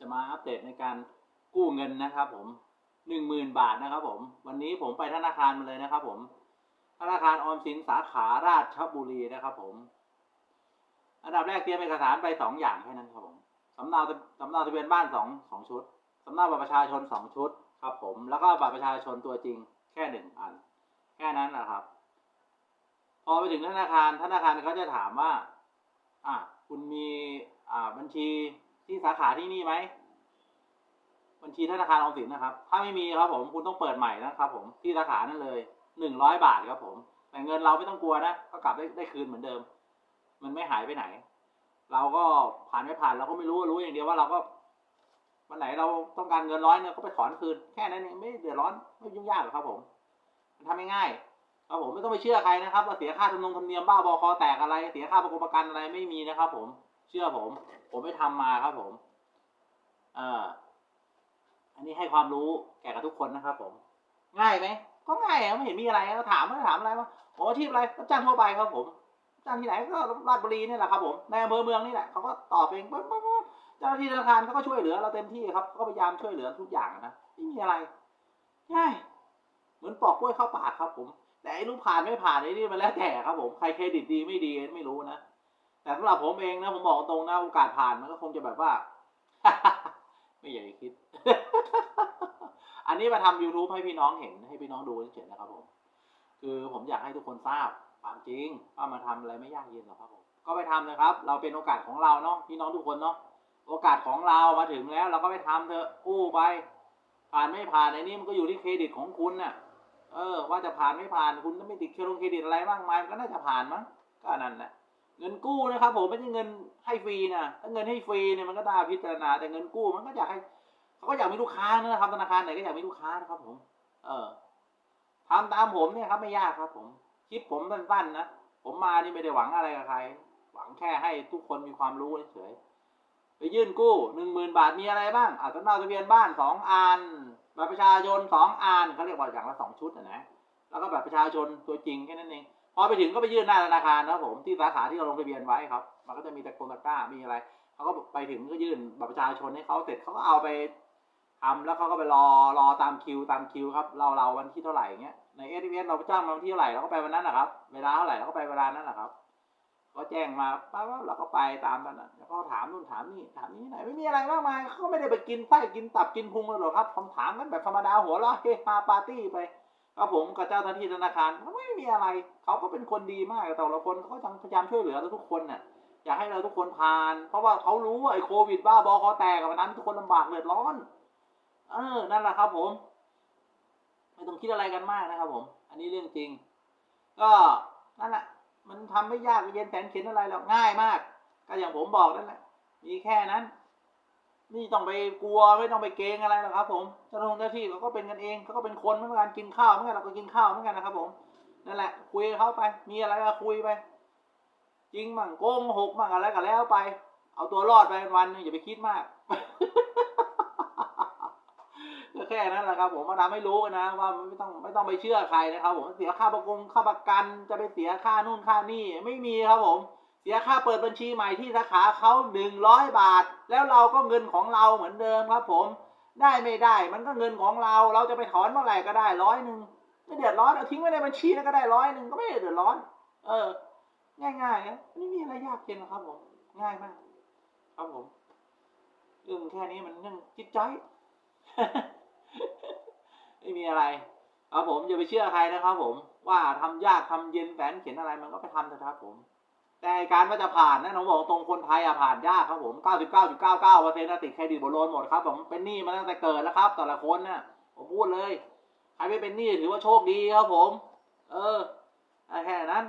จะมาอัปเดตในการกู้เงินนะครับ ผมหนึ่งหมื่นบาทนะครับ ผม วันนี้ผมไปธนาคารมาเลยนะครับ ผม ธนาคารออมสินสาขาราชบุรีนะครับ ผม อันดับแรกเตรียมเอกสารไปสองอย่างแค่นั้นครับผมสำเนาสำเนาทะเบียนบ้านสองสองชุดสำเนาบัตรประชาชนสองชุดครับ ผม แล้วก็บัตรประชาชนตัวจริงแค่หนึ่งอัน แค่นั้นนะครับ พอไปถึงธนาคารธนาคารเขาจะถามว่า อะคุณมีอ่าบัญชี ที่สาขาที่นี่ไหมบัญชีธนาคารออมสินนะครับ ถ้าไม่มีครับผมคุณต้องเปิดใหม่นะครับ ผมที่สาขานั่นเลยหนึ่งร้อยบาทครับผมแต่เงินเราไม่ต้องกลัวนะก็กลับได้ได้คืนเหมือนเดิม มันไม่หายไปไหน เราก็ผ่านไม่ผ่านเราก็ไม่รู้รู้อย่างเดียวว่าเราก็วันไหนเราต้องการเงินร้อยเนี่ยก็ไปถอนคืนแค่นั้นเองไม่เดือดร้อนไม่ยุ่งยากหรอกครับ ผม มันทำง่ายๆครับผมไม่ต้องไปเชื่อใครนะครับว่าเสียค่าธรรมนงธรรมเนียมบ้าบอคอแตกอะไร เสียค่าประกันประกันอะไรไม่มีนะครับ ผม เชื่อผม ผมไม่ทำมาครับผมเอ่ออันนี้ให้ความรู้แก่กับทุกคนนะครับ ผม ง่ายไหมก็ง่ายไม่เห็นมีอะไรก็ถามไม่ถามอะไรว่าผมอาชีพอะไรรับจ้างทั่วไปครับ ผมจ้างที่ไหนก็ราชบุรีนี่แหละครับผมในอำเภอเมืองนี่แหละเขาก็ตอบเองปั๊บปั๊บเจ้าหน้าที่ธนาคารเขาก็ช่วยเหลือเราเต็มที่ครับก็พยายามช่วยเหลือทุกอย่างนะไม่มีอะไรง่ายเหมือนปอกกล้วยเข้าปากครับ ผม แต่ไอ้รูปผ่านไม่ผ่านไอ้นี่มันแล้วแต่ครับ ผมใครเครดิตดีไม่ดีไม่รู้นะ แต่สำหรับผมเองนะผมบอกตรงนะโอกาสผ่านมันก็คงจะแบบว่า ไม่อยากคิด อันนี้มาทำ YouTube ให้พี่น้องเห็นให้พี่น้องดูเฉยๆนะครับผม คือผมอยากให้ทุกคนทราบความจริงว่ามาทำอะไรไม่ยากเย็นหรอกครับผม ก็ไปทำนะครับ เราเป็นโอกาสของเราเนาะพี่น้องทุกคนเนาะโอกาสของเรามาถึงแล้ว เราก็ไปทำเถอะกู้ไป ผ่านไม่ผ่านไอ้นี่มันก็อยู่ที่เครดิตของคุณน่ะ เออ ว่าจะผ่านไม่ผ่านคุณไม่ติดเครดิตเครดิตอะไรมากมายมันก็น่าจะผ่านมั้งก็นั่นแหละ เงินกู้นะครับผมไม่ใช่เงินให้ฟรีนะถ้าเงินให้ฟรีเนี่ยมันก็น่าพิจารณาแต่เงินกู้มันก็อยากให้เขาก็อยากมีลูกค้านะครับธนาคารไหนก็อยากมีลูกค้านะครับ ผม เออทำตามผมเนี่ยครับไม่ยากครับ ผมคลิปผมสั้นๆนะผมมานี่ไม่ได้หวังอะไรกับใคร หวังแค่ให้ทุกคนมีความรู้เฉยๆไปยื่นกู้หนึ่งหมื่นบาทมีอะไรบ้างอะสำเนาทะเบียนบ้านสองอันบัตรประชาชนสองอันเขาเรียกว่าอย่างละสองชุดนะนะแล้วก็บัตรประชาชนตัวจริงแค่นั้นเอง พอไปถึงก็ไปยื่นหน้าธนาคารนะผมที่สาขาที่เราลงทะเบียนไว้ครับ มันก็จะมีตะกรงตะกร้ามีอะไรเขาก็ไปถึงก็ยื่นบัตรประชาชนให้เขาเสร็จเขาก็เอาไปทำแล้วเขาก็ไปรอรอตามคิวตามคิวครับเราเราวันที่เท่าไหร่เงี้ยในเอสเเราจ้างมาวันที่เท่าไหร่เราก็ไปวันนั้นนะครับ เวลาเท่าไหร่เราก็ไปเวลานั้นแหละครับก็แจ้งมาปั๊บเราก็ไปตามนั้นนะแล้วก็ถามนู่นถามนี่ถามนี่ไหนไม่มีอะไรมากมายเขาก็ไม่ได้ไปกินไส้กินตับกินพุงเลยหรอกครับคำถามกันแบบธรรมดาหัวเราะเฮฮาปาร์ตี้ไป ครับผมกับเจ้าหน้าที่ธนาคารไม่มีอะไร เขาก็เป็นคนดีมากแต่ละคนเขาก็ยังพยายามช่วยเหลือเราทุกคนน่ะอยากให้เราทุกคนผ่าน เพราะว่าเขารู้ว่าไอ้โควิดบ้าบอคอแตกกับวันนั้นทุกคนลำบากเดือดร้อน เออ นั่นแหละครับ ผมไม่ต้องคิดอะไรกันมากนะครับ ผม อันนี้เรื่องจริง ก็นั่นแหละมันทำไม่ยากเย็นแสนเข็นอะไรหรอกง่ายมาก ก็อย่างผมบอกนั่นแหละมีแค่นั้น นี่ต้องไปกลัวไม่ต้องไปเกรงอะไรหรอกครับ ผมเจ้าหน้าที่เขาก็เป็นกันเองเขาก็เป็นคนเหมือนกันกินข้าวเหมือนกันเราก็กินข้าวเหมือนกันนะครับ ผมนั่นแหละ คุยเขาไป มีอะไรก็คุยไปจริงมั่งโกงหกมั่งอะไรก็แล้วไป เอาตัวรอดไปวันนึงอย่าไปคิดมากก็แค่นั้นแหละครับ ผมมาทำให้รู้นะว่าไม่ต้องไม่ต้องไปเชื่อใครนะครับ ผมเสียค่าประกงค่าประกันจะไปเสียค่านู่นค่านี่ไม่มีครับผม เสียค่าเปิดบัญชีใหม่ที่สาขาเขาหนึ่งร้อยบาท แล้วเราก็เงินของเราเหมือนเดิมครับผม ได้ไม่ได้มันก็เงินของเราเราจะไปถอนเมื่อไหร่ก็ได้ร้อยหนึ่งไม่เดือดร้อนเอาทิ้งไว้ในบัญชีแล้วก็ได้ร้อยหนึ่งก็ไม่เดือดร้อน เออ ง่ายๆนะไม่มีอะไรยากเย็นหรอกครับผม ง่ายมาก ครับผมเรื่องแค่นี้มันเรื่องจิตใจไม่มีอะไรครับผมอย่าไปเชื่อใครนะครับผมว่าทำยากทำเย็นแสนเขียนอะไรมันก็ไปทำเถอะครับผม แต่การว่าจะผ่านนะผมบอกตรงคนไทยอะผ่านยากครับผม99.99เปอร์เซ็นต์ติดเครดิตบนโลนหมดครับผมเป็นหนี้มาตั้งแต่เกิดแล้วครับ แต่ละคนน่ะผมพูดเลยใครไม่เป็นหนี้ถือว่าโชคดีครับผม เออแค่นั้น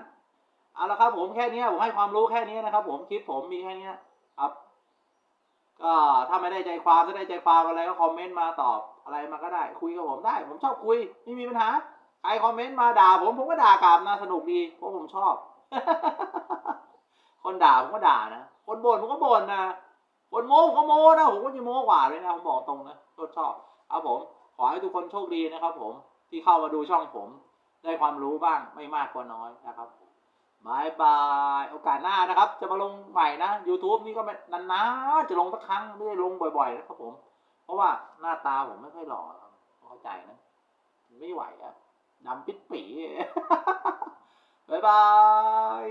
เอาละครับผมแค่นี้ผมให้ความรู้แค่นี้นะครับ ผมคลิปผมมีแค่นี้ครับก็ถ้าไม่ได้ใจความถ้าได้ใจความอะไรก็คอมเมนต์มาตอบอะไรมาก็ได้ คุยกับผมได้ ผมชอบคุยไม่มีปัญหาใครคอมเมนต์มาด่าผมผมก็ด่ากลับนะสนุกดีเพราะผมชอบ คนด่าผมก็ด่านะ คนบ่นผมก็บ่นนะ คนโม้ผมก็โม้นะ ผมก็ยิ่งโม้กว่าเลยนะผมบอกตรงนะชอบชอบเอาผม ขอให้ทุกคนโชคดีนะครับ ผม ที่เข้ามาดูช่องผม ได้ความรู้บ้างไม่มากก็น้อยนะครับบายบาย โอกาสหน้านะครับ จะมาลงใหม่นะ YouTube นี่ก็นานๆจะลงสักครั้งไม่ได้ลงบ่อยๆนะครับผม เพราะว่าหน้าตาผมไม่ค่อยหล่อเข้าใจนะ ไม่ไหวอะดำปิดปีบายบาย